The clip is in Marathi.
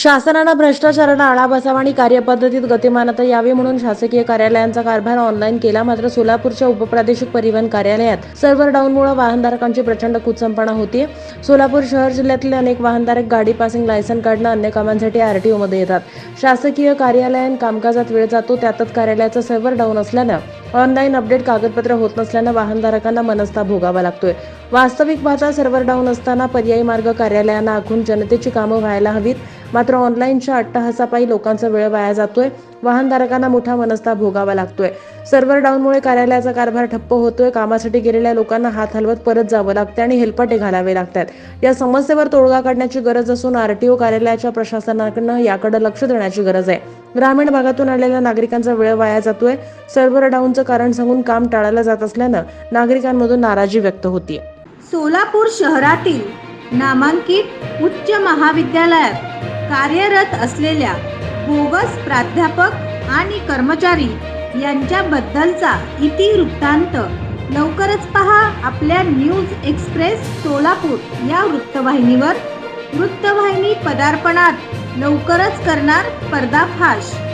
शासनानं भ्रष्टाचाराला आळा बसावा आणि कार्यपद्धतीत गतिमानता यावी म्हणून शासकीय कार्यालयांचा कारभार ऑनलाईन केला. मात्र सोलापूरच्या उपप्रादेशिक परिवहन कार्यालयात सर्व्हर डाऊनमुळे वाहनधारकांची प्रचंड कुचंपणा होती. सोलापूर शहर जिल्ह्यातले अनेक वाहनधारक गाडी पासिंग लायसन काढणं अन्य कामांसाठी आरटीओमध्ये येतात. शासकीय कार्यालयीन कामकाजात वेळ जातो त्यातच कार्यालयाचा सर्व्हर डाऊन असल्यानं ऑनलाईन अपडेट कागदपत्र होत नसल्यानं वाहनधारकांना मनस्ता भोगावा लागतोय. वास्तविक पाहता सर्व्हर डाऊन असताना पर्यायी मार्ग कार्यालयांना आखून जनतेची कामं व्हायला हवीत. मात्र ऑनलाईनच्या अट्टहासापायी लोकांचा वेळ वाया जातोय. वाहनधारकांना मोठा मनस्ता भोगावा लागतोय. सर्व्हर डाऊनमुळे कार्यालयाचा कारभार ठप्प होतोय. कामासाठी गेलेल्या लोकांना हात हलवत परत जावं लागतं आणि हेलपाटे घालावे लागतात. या समस्येवर तोडगा काढण्याची गरज असून आरटीओ कार्यालयाच्या प्रशासनाकडनं याकडे लक्ष देण्याची गरज आहे. ग्रामीण भागातून आलेल्या नागरिकांचा वेळ वाया जातोय. सर्व्हर डाऊनचं कारण सांगून काम टाळलं जात असल्यानं नागरिकांमधून नाराजी व्यक्त होतीये सोलापूर शहरातील नामांकित उच्च महाविद्यालयात कार्यरत असलेल्या बोगस प्राध्यापक आणि कर्मचारी यांच्याबद्दलचा इतिवृत्तांत लवकरच पहा आपल्या न्यूज एक्सप्रेस सोलापूर या वृत्तवाहिनीवर. वृत्तवाहिनी पदार्पणात लवकरच करणार पर्दाफाश.